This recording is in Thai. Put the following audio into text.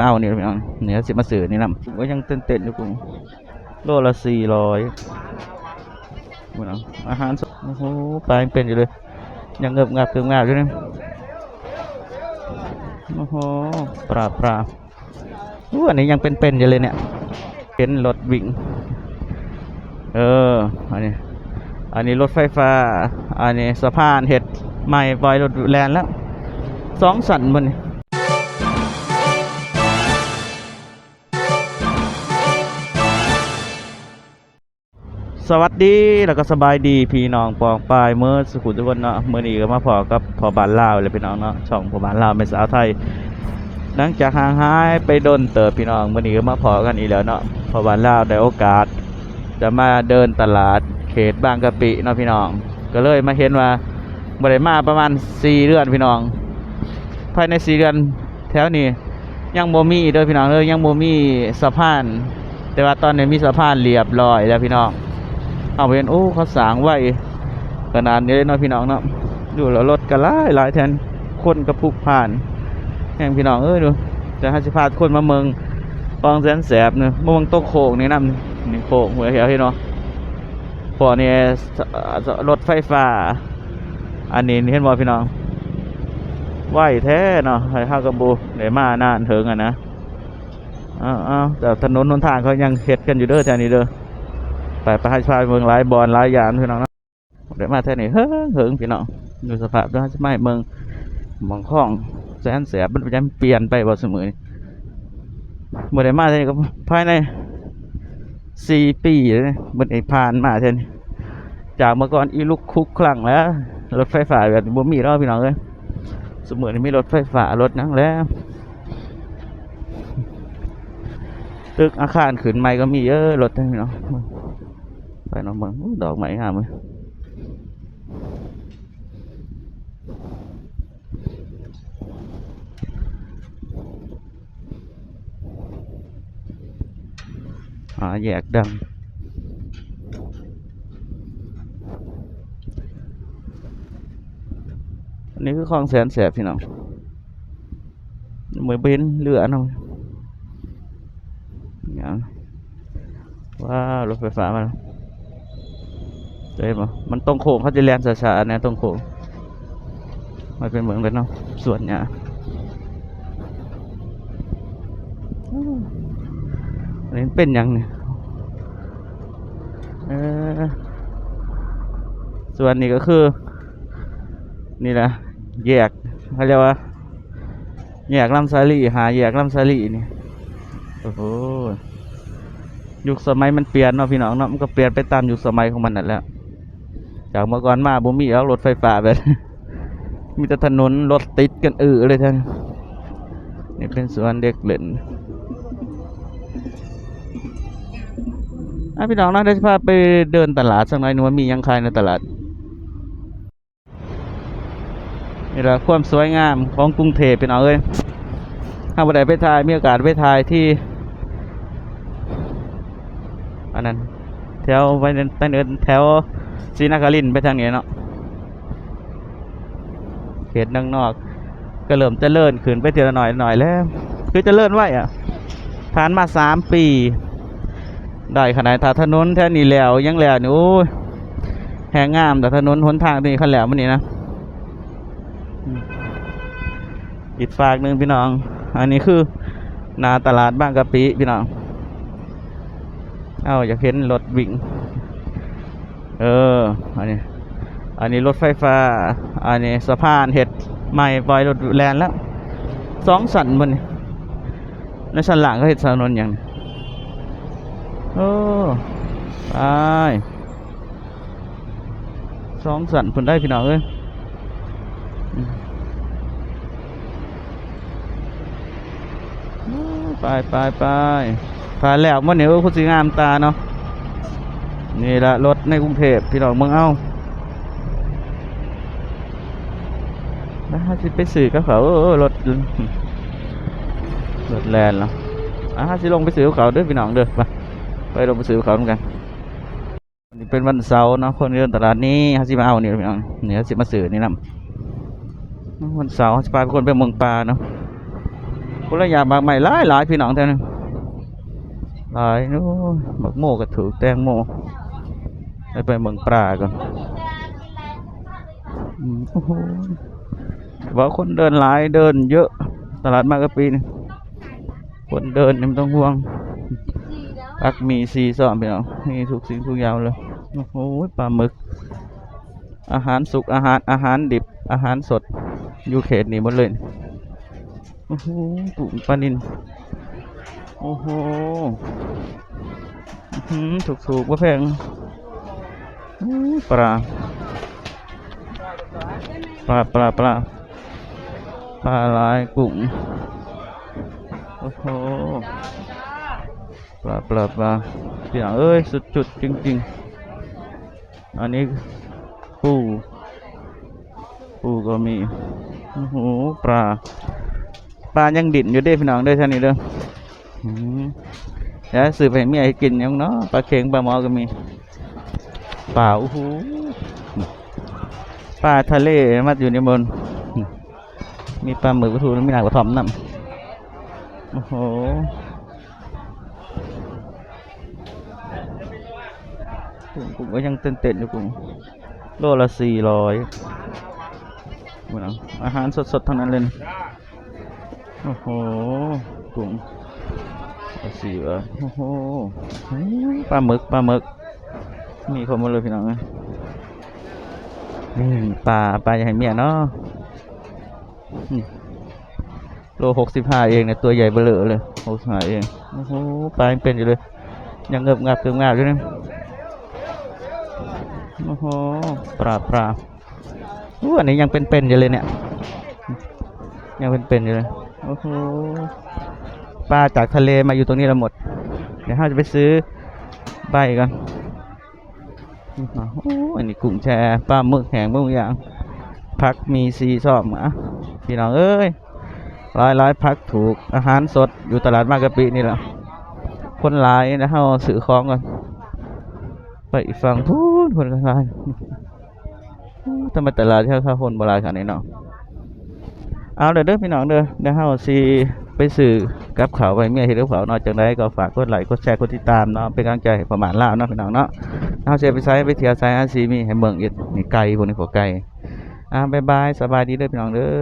เอาเนี่ยพี่น้องเนี่ยสิมาสื่อนี่นำก็ยังเต้นๆอยู่กูโลละสี่ร้อยพี่น้องอาหารสดโอ้โหปลายังเป็นอยู่เลย ยังเงือบงับเงือบงับอยู่นี่โอ้โหปลาปลาอู้อันนี้ยังเป็นๆอยู่เลยเนี่ย เป็นรถวิ่ง เออ อันนี้ อันนี้รถไฟฟ้า อันนี้สะพานเห็ดใหม่บอยรถแลนแล้วสองสันมันนี่ สวัสดีแล้วก็สบายดีพี่น้องปองปายเมื่อสุขุมทุกคนเนาะเมื่อนี้ก็มาพอกับพอบานลาวเลยพี่น้องเนาะช่องพอบานลาวเป็นสาวไทยหลังจากห่างหายไปโดนเติบพี่น้องเมื่อนี้ก็มาพอกันอีกแล้วเนาะพอบานลาวได้โอกาส จะมาเดินตลาดเขตบางกะปิเนาะพี่น้อง ก็เลยมาเห็นว่าบ่ได้มาประมาณ4เดือนพี่น้อง ภายใน4เดือนแถวนี้ยังบ่มีเด้อพี่น้องเด้อยังบ่มีสะพาน แต่ว่าตอนนี้มีสะพานเรียบร้อยแล้วพี่น้อง เอาไปเห็นโอ้เขาสางไว้ขนาดนี้เลยเนาะพี่น้องเนาะดูแล้วรถก็หลายหลายแทนคนก็พลุกผ่านแห่งพี่น้องเอ้ยดูจะให้สิพาคนมาเมืองปองแสนแสบเนาะมาเมืองโต๊ะโขกนี่นำนี่โขกหัวเหียวพี่เนาะพวกนี้สรถไฟฟ้า อันนี้เห็นบ่พี่น้องไหวแท้เนาะให้ข้าวกระบูเดี๋ยวมานานเถิงอะนะอ้าวอ้าวแต่ถนนหนทางเขายังเฮ็ดกันอยู่เด้อแถวนี้เด้อ ไปไปให้ชายเมืองหลายบอลหลายยานพี่น้องนะเดี๋ยวมาแถวนี้เฮ้งเหิงพี่น้องดูสภาพด้วยใช่ไหมเมืองหมองข้องแสนแสบมันจะเปลี่ยนไปบ่เสมอเมื่อได้มาแถวนี้ก็ภายในสี่ปีเลยมื่อได้ผ่านมาแถวนี้จากเมื่อก่อนอีลุกคุกคลั่งแล้วรถไฟฟ้าแบบบ่มีแล้วพี่น้องเอ้ยสมัยนี้มีรถไฟฟ้ารถนั่งแล้วตึกอาคารขึ้นใหม่ก็มีเยอะรถทั้งนี้เนาะไปเน้อง เมืองอู้ดอกไม้งามเลยอ่าแยกดังอันนี้คื อคลองแสนแสบพี่น้องเห็นเรือเนาะอย่างว้าวรถไฟฟ้ามาแล้วเจ๊ปะมันตรงโค้งเขาจะแลนช้าๆนะตรงโค้งมันเป็นเหมือนกันเนาะส่วนเนี่ยอันนี้เป็นยังเนี่ยเออส่วนนี้ก็คือ นี่นะแยกเขาเรียกว่าแยกลำซาลีหาแยกลำซาลีนี่โอ้โหยุคสมัยมันเปลี่ยนเนาะพี่น้องเนาะมันก็เปลี่ยนไปตามยุคสมัยของมันนั่นแหละ จากเมื่อก่อนมาบ่มีแล้วรถไฟฟ้าแบบมีแต่ถนนรถติดกันเออเลยท่านนี่เป็นสวนเด็กเล่นอะพี่น้องเนาะได้พาไปเดินตลาดสักหน่อยหนึงว่ามียังขายในตลาดนี่แหละความสวยงามของกรุงเทพเป็นเอาเอ้ยถ้าวันใดไปถ่ายมีโอกาสไปถ่ายที่อันนั้นแถวไปเดินไปเดินแถว ศรีนครินไปทางนี้เนาะเขตนังนอก ก็เริ่มเจริญขึ้นไปทีละหน่อยหน่อยแล้ว คือจะเจริญไว้อะผ่านมาสามปี ได้ขนาดถาถนนแท่นี้แล้วยังแล้วนี่โอ้ยแหงงามแต่ถนนหนทางที่ขันแล้วมันนี่นะอีกฝากหนึ่งพี่น้อง อันนี้คือนาตลาดบ้างกะปิพี่น้อง เอาอยากเห็นรถวิ่ง เออ อันนี้ อันนี้รถไฟฟ้า อันนี้สะพานเห็ดใหม่บอยรถแลนแล้วสองสันบนนี่ในสันหลังก็เห็ดถนนอย่างโอ้ไปสองสันเพิ่นได้พี่น้องเอ้ยไปไปไปผ่านแล้วมันเหนียวคุณสีงามตาเนาะ นี่ละรถในกรุงเทพพี่น้องเมืองเอาแล้วถ้าสิไปสื่อกับเขาเออรถรถแลนเนาะอะถ้าสิลงไปสื่อกับเขาด้อพี่น้องเด้อไปไปลงไปสื่อกับเขาเหมือนกันวันนี้เป็นวันเสาร์เนาะคนเดินตลาดนี้เขาสิมาเอาเนี่ยพี่น้องเนี่ยเขาสิมาสื่อนี่นำวันเสาร์เขาสิพาคนไปเมืองปลาเนาะคนละอย่างบางใหม่หลายหลายพี่น้องแท้นึง หลายโอ้ยบักโมก็ถูกแตงโมไปไปเมืองปลาก่อนโอ้โหว่าคนเดินหลายเดินเยอะ ตลาดมากกะปีนี่คนเดินนี่ไม่ต้องห่วงพักมีซีซ่อมพี่น้องมีทุกสิ่งทุกอย่างเลย โอ้โหปลาหมึก อาหารสุกอาหารอาหารดิบอาหารสด อยู่เขตนี้หมดเลย โอ้โหกุ้งปลานิน โอ้โหหือถูกถูกว่าแพงอู้ปลาปลาปลาปลาปลาลายกุ้งโอ้โหปลาปลาปลาเสียงเอ้ย สุดจุดจริง ๆ อันนี้ปูปูก็มี โอ้โห ปลา ปลายังดิ่นอยู่เด้พี่น้องเด้อท่านนี้เด้อ เดี๋ยวสืบให้เมียให้กินยังเนาะปลาเค็งปลาหมอก็มีปลาโอ้โหปลาทะเลมาอยู่ในบน มีปลาหมึกปลาทูมีหนังกระถอมน้ำโอ้โหกุ้งก็ยังเต้นๆอยู่กุ้งโลละสี่ร้อยอาหารสดๆทั้งนั้นเลย โอ้โหกุ้ง ปลาสีวะโอ้โหปลาหมึกปลาหมึก มีคนมาเลยพี่น้องนะนี่ปลาปลาใหญ่เมียเนาะโลหกสิบห้าเองเนี่ยตัวใหญ่เบลอเลยหกสิบห้าเองโอ้โหปลาเป็นอยู่เลย ยังเงือบงับเงือบงับอยู่นี่ยโอ้โหปลาปลาอู้อันนี้ยังเป็นๆอยู่เลยเนี่ย ยังเป็นๆอยู่เลย โอ้โห ปลาจากทะเลมาอยู่ตรงนี้เราหมด เดี๋ยวเราจะไปซื้อใบกันโอ้อันนี้กุ้งแช่ปลาหมึกแห้งบางอย่าง พักมีซีซ่อมอะพี่น้องเอ้ยร้อยร้อยพักถูกอาหารสดอยู่ตลาดมากกะปินี่แหละคนหลายนะเราซื้อของก่อนไปอีกฝั่งพูนคนก็หลายทำไมตลาดที่เขาคนโบราณขนาดนี้เนาะเอาเด้อเด้อพี่น้องเด้อเดี๋ยวเฮาสิ ไปสื่อกับเขาไปเมียเฮ็ดกับเขาวนอกจากนั้นก็ฝากกดไลค์กดแชร์กดติดตามเนาะเป็นกำลังใจประมาณลาวเนาะพี่น้องเนาะเอาสิไปไสไปเที่ยวไสอาซีมีให้เมืองอีกนี่ไกลพวกนี้ขอไกลอ่าบ๊ายบายสบายดีเด้อพี่น้องเด้อ